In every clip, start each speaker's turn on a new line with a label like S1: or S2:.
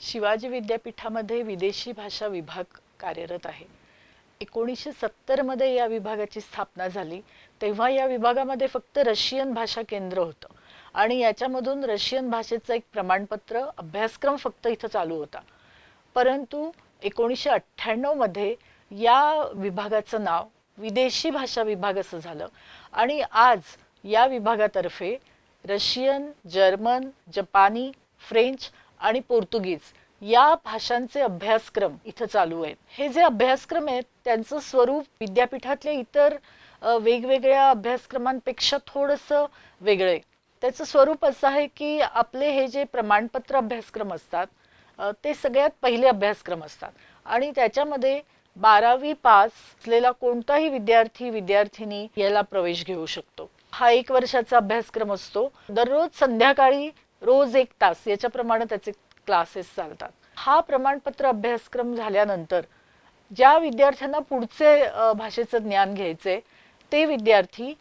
S1: शिवाजी विद्यापीठामध्ये विदेशी भाषा विभाग कार्यरत आहे. एकोणीसशे सत्तरमध्ये या विभागाची स्थापना झाली. तेव्हा या विभागामध्ये फक्त रशियन भाषा केंद्र होतं. आणि याच्यामधून रशियन भाषेचं एक प्रमाणपत्र अभ्यासक्रम फक्त इथं चालू होता. परंतु एकोणीसशे अठ्ठ्याण्णवमध्ये या विभागाचं नाव विदेशी भाषा विभाग असं झालं. आणि आज या विभागातर्फे रशियन जर्मन जपानी फ्रेंच आणि पोर्तुगीज या भाषांचे अभ्यासक्रम इथं चालू आहेत. हे जे अभ्यासक्रम आहेत त्यांचं स्वरूप विद्यापीठातल्या इतर वेगवेगळ्या अभ्यासक्रमांपेक्षा थोडंसं वेगळं आहे. त्याचं स्वरूप असं आहे की आपले हे जे प्रमाणपत्र अभ्यासक्रम असतात ते सगळ्यात पहिले अभ्यासक्रम असतात. आणि त्याच्यामध्ये बारावी पास असलेला कोणताही विद्यार्थी विद्यार्थिनी याला प्रवेश घेऊ शकतो. हा एक वर्षाचा अभ्यासक्रम असतो. दररोज संध्याकाळी रोज एक तास याच्याप्रमाणे त्याचे क्लासेस चालतात. हा प्रमाणपत्र अभ्यासक्रम झाल्यानंतर ज्या विद्यार्थ्यांना पुढचे भाषेचं ज्ञान घ्यायचे ते विद्यार्थी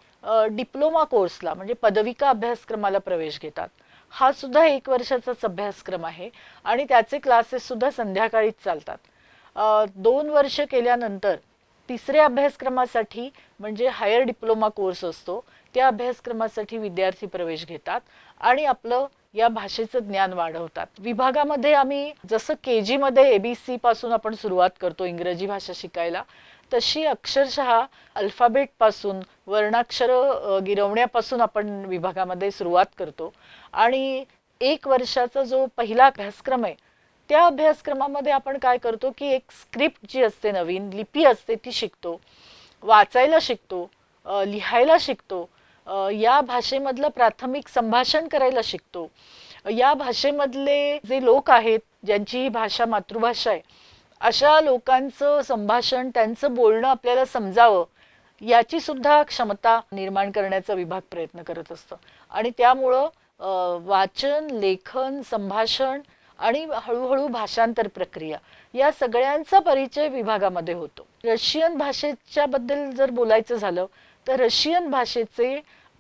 S1: डिप्लोमा कोर्सला म्हणजे पदविका अभ्यासक्रमाला प्रवेश घेतात. हा सुद्धा एक वर्षाचाच अभ्यासक्रम आहे आणि त्याचे क्लासेस सुद्धा संध्याकाळीच चालतात. दोन वर्ष केल्यानंतर तिसऱ्या अभ्यासक्रमासाठी म्हणजे हायर डिप्लोमा कोर्स असतो त्या अभ्यासक्रमासाठी विद्यार्थी प्रवेश घेतात आणि आपलं या भाषेचं ज्ञान वाढवतात. विभागामध्ये आम्ही जसं के जीमध्ये ए पासून आपण सुरुवात करतो इंग्रजी भाषा शिकायला तशी अक्षरशः अल्फाबेटपासून वर्णाक्षर गिरवण्यापासून आपण विभागामध्ये सुरुवात करतो. आणि एक वर्षाचा जो पहिला अभ्यासक्रम आहे त्या अभ्यासक्रमामध्ये आपण काय करतो की एक स्क्रिप्ट जी असते नवीन लिपी असते ती शिकतो. वाचायला शिकतो लिहायला शिकतो. या भाषेमधलं प्राथमिक संभाषण करायला शिकतो. या भाषेमधले जे लोक आहेत ज्यांची ही भाषा मातृभाषा आहे अशा लोकांचं संभाषण त्यांचं बोलणं आपल्याला समजावं याची सुद्धा क्षमता निर्माण करण्याचा विभाग प्रयत्न करत असतं. आणि त्यामुळं वाचन लेखन संभाषण आणि हळूहळू भाषांतर प्रक्रिया या सगळ्यांचा परिचय विभागामध्ये होतो. रशियन भाषेच्या बद्दल जर बोलायचं झालं तर रशियन भाषेचे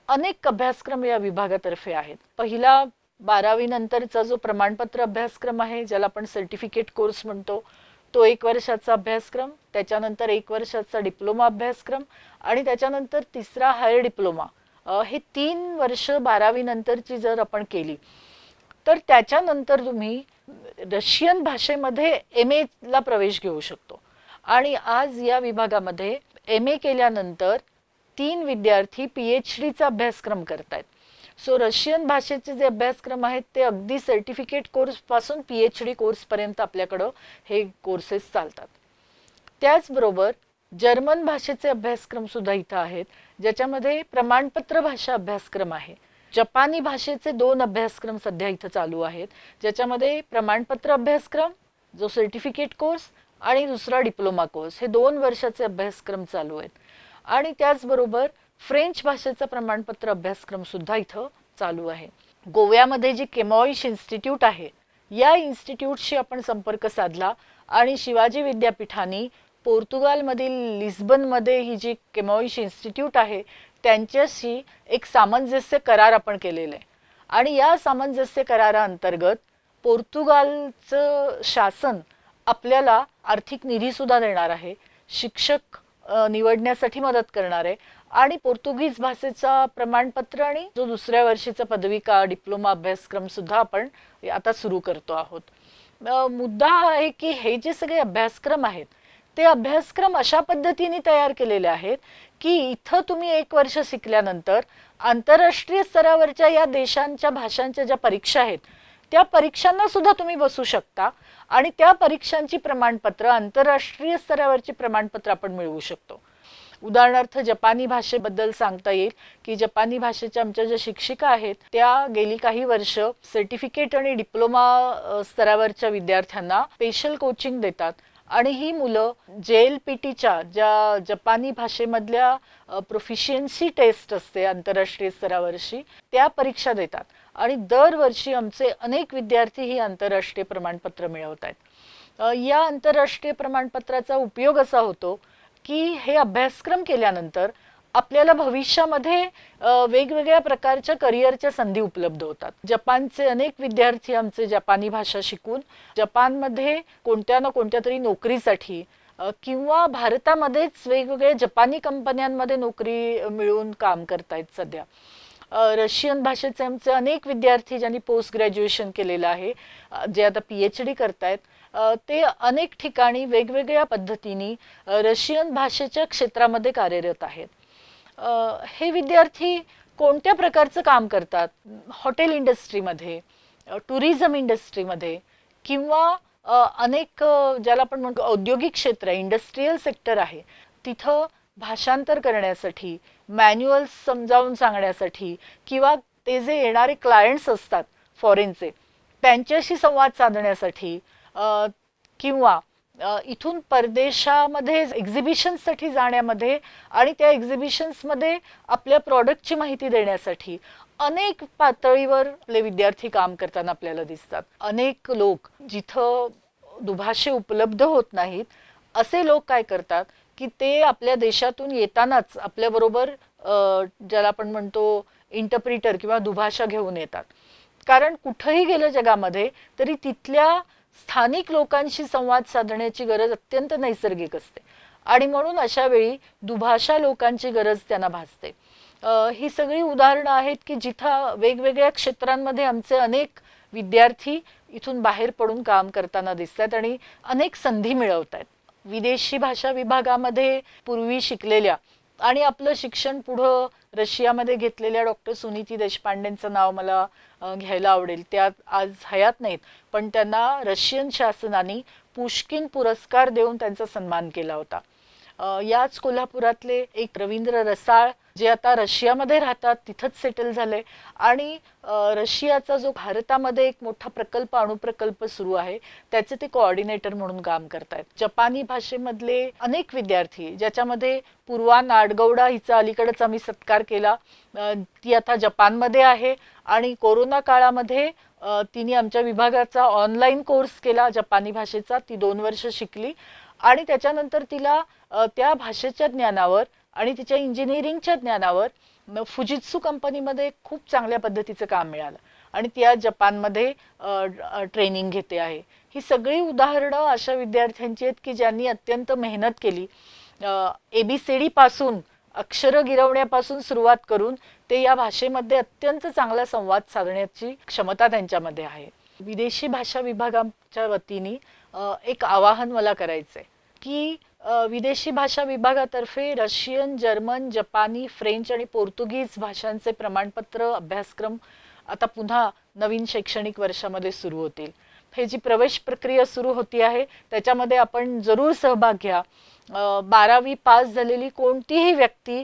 S1: अनेक अभ्यासक्रम या विभागातर्फे आहेत. पहिला बारावी नंतरचा जो प्रमाणपत्र अभ्यासक्रम आहे ज्याला आपण सर्टिफिकेट कोर्स म्हणतो तो एक वर्षाचा अभ्यासक्रम त्याच्यानंतर एक वर्षाचा डिप्लोमा अभ्यासक्रम आणि त्याच्यानंतर तिसरा हायर डिप्लोमा हे तीन वर्ष बारावी नंतरची जर आपण केली तर त्याच्यानंतर तुम्ही रशियन भाषेमध्ये एम ला प्रवेश घेऊ शकतो. आणि आज या विभागामध्ये एम ए केल्यानंतर तीन विद्यार्थी पी एच डीचा अभ्यासक्रम करतायत. सो रशियन भाषेचे जे अभ्यासक्रम आहेत ते अगदी सर्टिफिकेट कोर्सपासून पी एच डी कोर्सपर्यंत आपल्याकडं हे कोर्सेस चालतात. त्याचबरोबर जर्मन भाषेचे अभ्यासक्रम सुद्धा इथं आहेत ज्याच्यामध्ये प्रमाणपत्र भाषा अभ्यासक्रम आहे. जपानी भाषेचे दोन अभ्यासक्रम सध्या इथं चालू आहेत ज्याच्यामध्ये प्रमाणपत्र अभ्यासक्रम जो सर्टिफिकेट कोर्स आणि दुसरा डिप्लोमा कोर्स हे दोन वर्षाचे अभ्यासक्रम चालू आहेत. आणि त्याचबरोबर फ्रेंच भाषेचा प्रमाणपत्र अभ्यासक्रम सुद्धा इथं चालू आहे. गोव्यामध्ये जी केमॉइश इन्स्टिट्यूट आहे या इन्स्टिट्यूटशी आपण संपर्क साधला आणि शिवाजी विद्यापीठाने पोर्तुगालमधील लिस्बनमध्ये ही जी केमॉइश इन्स्टिट्यूट आहे त्यांच्याशी एक सामंजस्य करार आपण केलेला आहे. आणि या सामंजस्य कराराअंतर्गत पोर्तुगालचं शासन आपल्याला आर्थिक निधीसुद्धा देणार आहे. शिक्षक निवडण्यासाठी मदत करणार आहे. आणि पोर्तुगीज भाषेचा प्रमाणपत्र आणि जो दुसऱ्या वर्षीचा पदविका डिप्लोमा अभ्यासक्रम सुद्धा आपण आता सुरू करतो आहोत. मुद्दा हा आहे की हे जे सगळे अभ्यासक्रम आहेत ते अभ्यासक्रम अशा पद्धतीने तयार केलेले आहेत की इथं तुम्ही एक वर्ष शिकल्यानंतर आंतरराष्ट्रीय स्तरावरच्या या देशांच्या भाषांच्या ज्या परीक्षा आहेत त्या परीक्षांना सुद्धा तुम्ही बसू शकता. आणि त्या परीक्षांची प्रमाणपत्र आंतरराष्ट्रीय स्तरावरची प्रमाणपत्र आपण मिळवू शकतो. उदाहरणार्थ जपानी भाषेबद्दल सांगता येईल की जपानी भाषेच्या आमच्या ज्या शिक्षिका आहेत त्या गेली काही वर्ष सर्टिफिकेट आणि डिप्लोमा स्तरावरच्या विद्यार्थ्यांना स्पेशल कोचिंग देतात. आणि ही मुलं जे एल पी टीच्या ज्या जपानी भाषेमधल्या प्रोफिशियन्सी टेस्ट असते आंतरराष्ट्रीय स्तरावरची त्या परीक्षा देतात. आणि दरवर्षी आमचे अनेक विद्यार्थी ही आंतरराष्ट्रीय प्रमाणपत्र मिळवत आहेत. या आंतरराष्ट्रीय प्रमाणपत्राचा उपयोग असा होतो की हे अभ्यासक्रम केल्यानंतर आपल्याला भविष्यामध्ये वेगवेगळ्या प्रकारच्या करिअरच्या संधी उपलब्ध होतात. जपानचे अनेक विद्यार्थी आमचे जपानी भाषा शिकून जपानमध्ये कोणत्या ना कोणत्या तरी नोकरीसाठी किंवा भारतामध्येच वेगवेगळ्या जपानी कंपन्यांमध्ये नोकरी मिळवून काम करतायत सध्या. रशियन भाषेचे आमचे अनेक विद्यार्थी ज्यांनी पोस्ट ग्रॅज्युएशन केलेलं आहे जे आता पी एच डी करतायत ते अनेक ठिकाणी वेगवेगळ्या पद्धतीने रशियन भाषेच्या क्षेत्रामध्ये कार्यरत आहेत. हे विद्यार्थी कोणत्या प्रकारचं काम करतात? हॉटेल इंडस्ट्रीमध्ये टुरिझम इंडस्ट्रीमध्ये किंवा अनेक ज्याला आपण म्हणतो औद्योगिक क्षेत्र आहे इंडस्ट्रीयल सेक्टर आहे तिथं भाषांतर करण्यासाठी मॅन्युअल्स समजावून सांगण्यासाठी किंवा ते जे येणारे क्लायंट्स असतात फॉरेनचे त्यांच्याशी संवाद साधण्यासाठी किंवा इथून परदेशामध्ये एक्झिबिशन्ससाठी जाण्यामध्ये आणि त्या एक्झिबिशन्समध्ये आपल्या प्रॉडक्टची माहिती देण्यासाठी अनेक पातळीवर आपले विद्यार्थी काम करताना आपल्याला दिसतात. अनेक लोक जिथं दुभाषे उपलब्ध होत नाहीत असे लोक काय करतात की ते आपल्या देशातून येतानाच आपल्याबरोबर ज्याला आपण म्हणतो इंटरप्रिटर किंवा दुभाषा घेऊन येतात. कारण कुठंही गेलं जगामध्ये तरी तिथल्या स्थानिक लोकांशी संवाद साधण्याची गरज अत्यंत नैसर्गिक असते. आणि म्हणून अशा वेळी दुभाषा लोकांची गरज त्यांना भासते. ही सगळी उदाहरणं आहेत की जिथं वेगवेगळ्या क्षेत्रांमध्ये आमचे अनेक विद्यार्थी इथून बाहेर पडून काम करताना दिसत आहेत आणि अनेक संधी मिळवत आहेत विदेशी भाषा विभागामध्ये पूर्वी शिकलेल्या आणि आपलं शिक्षण पुढं रशियामध्ये घेतलेल्या डॉक्टर सुनीती देशपांडेंचं नाव मला घ्यायला आवडेल. त्या आज हयात नाहीत पण त्यांना रशियन शासनाने पुष्किन पुरस्कार देऊन त्यांचा सन्मान केला होता. याच कोल्हापुरातले एक रवींद्र रसाळ जे आता रशियामध्ये राहतात तिथंच सेटल झाले आणि रशियाचा जो भारतामध्ये एक मोठा प्रकल्प अणुप्रकल्प सुरू आहे त्याचे ते कोऑर्डिनेटर म्हणून काम करतायत. जपानी भाषेमधले अनेक विद्यार्थी ज्याच्यामध्ये पूर्वा नाडगौडा हिचा अलीकडेच आम्ही सत्कार केला ती आता जपानमध्ये आहे. आणि कोरोना काळामध्ये तिने आमच्या विभागाचा ऑनलाईन कोर्स केला जपानी भाषेचा ती दोन वर्ष शिकली. आणि त्याच्यानंतर तिला त्या भाषेच्या ज्ञानावर आणि तिच्या इंजिनिअरिंगच्या ज्ञानावर फुजित्सू कंपनीमध्ये खूप चांगल्या पद्धतीचं काम मिळालं. आणि ती आज जपानमध्ये ट्रेनिंग घेते आहे. ही सगळी उदाहरणं अशा विद्यार्थ्यांची आहेत की ज्यांनी अत्यंत मेहनत केली. ए बी सी डी पासून अक्षरं गिरवण्यापासून सुरुवात करून ते या भाषेमध्ये अत्यंत चांगला संवाद साधण्याची क्षमता त्यांच्यामध्ये आहे. विदेशी भाषा विभागाच्या वतीने एक आवाहन मला करायचं आहे की विदेशी भाषा विभागातर्फे रशियन जर्मन जपानी फ्रेंच आणि पोर्तुगीज भाषांचे प्रमाणपत्र अभ्यासक्रम आता पुन्हा नवीन शैक्षणिक वर्षामध्ये सुरू होतील. हे जी प्रवेश प्रक्रिया सुरू होती आहे त्याच्यामध्ये आपण जरूर सहभाग घ्या. बारावी पास झालेली कोणतीही व्यक्ती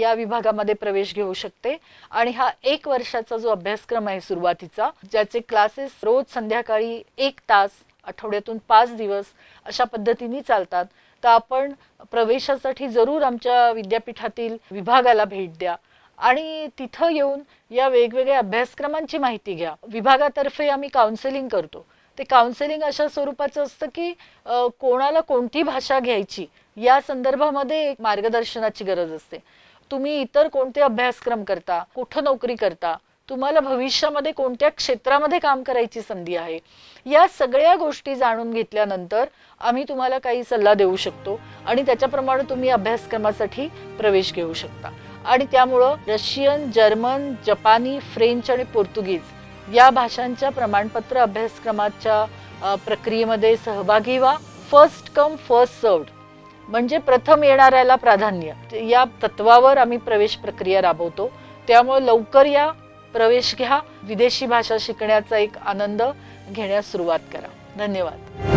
S1: या विभागामध्ये प्रवेश घेऊ शकते. आणि हा एक वर्षाचा जो अभ्यासक्रम आहे सुरुवातीचा ज्याचे क्लासेस रोज संध्याकाळी एक तास आठवड्यातून पाच दिवस अशा पद्धतीने चालतात. तर आपण प्रवेशासाठी जरूर आमच्या विद्यापीठातील विभागाला भेट द्या. आणि तिथं येऊन या वेगवेगळ्या अभ्यासक्रमांची माहिती घ्या. विभागातर्फे आम्ही काउन्सिलिंग करतो. ते काउन्सिलिंग अशा स्वरूपाचं असतं की कोणाला कोणती भाषा घ्यायची या संदर्भामध्ये एक मार्गदर्शनाची गरज असते. तुम्ही इतर कोणते अभ्यासक्रम करता कुठं नोकरी करता तुम्हाला भविष्यामध्ये कोणत्या क्षेत्रामध्ये काम करायची संधी आहे? या सगळ्या गोष्टी जाणून घेतल्यानंतर आम्ही तुम्हाला काही सल्ला देऊ शकतो आणि त्याच्याप्रमाणे तुम्ही अभ्यासक्रमासाठी प्रवेश घेऊ शकता. आणि त्यामुळं रशियन जर्मन जपानी फ्रेंच आणि पोर्तुगीज या भाषांच्या प्रमाणपत्र अभ्यासक्रमाच्या प्रक्रियेमध्ये सहभागी व्हा. फर्स्ट कम फर्स्ट सर्वड म्हणजे प्रथम येणाऱ्याला प्राधान्य. या तत्वावर आम्ही प्रवेश प्रक्रिया राबवतो. त्यामुळे लवकर या. प्रवेश घ्या. विदेशी भाषा शिकण्याचा एक आनंद घेण्यास सुरुवात करा. धन्यवाद.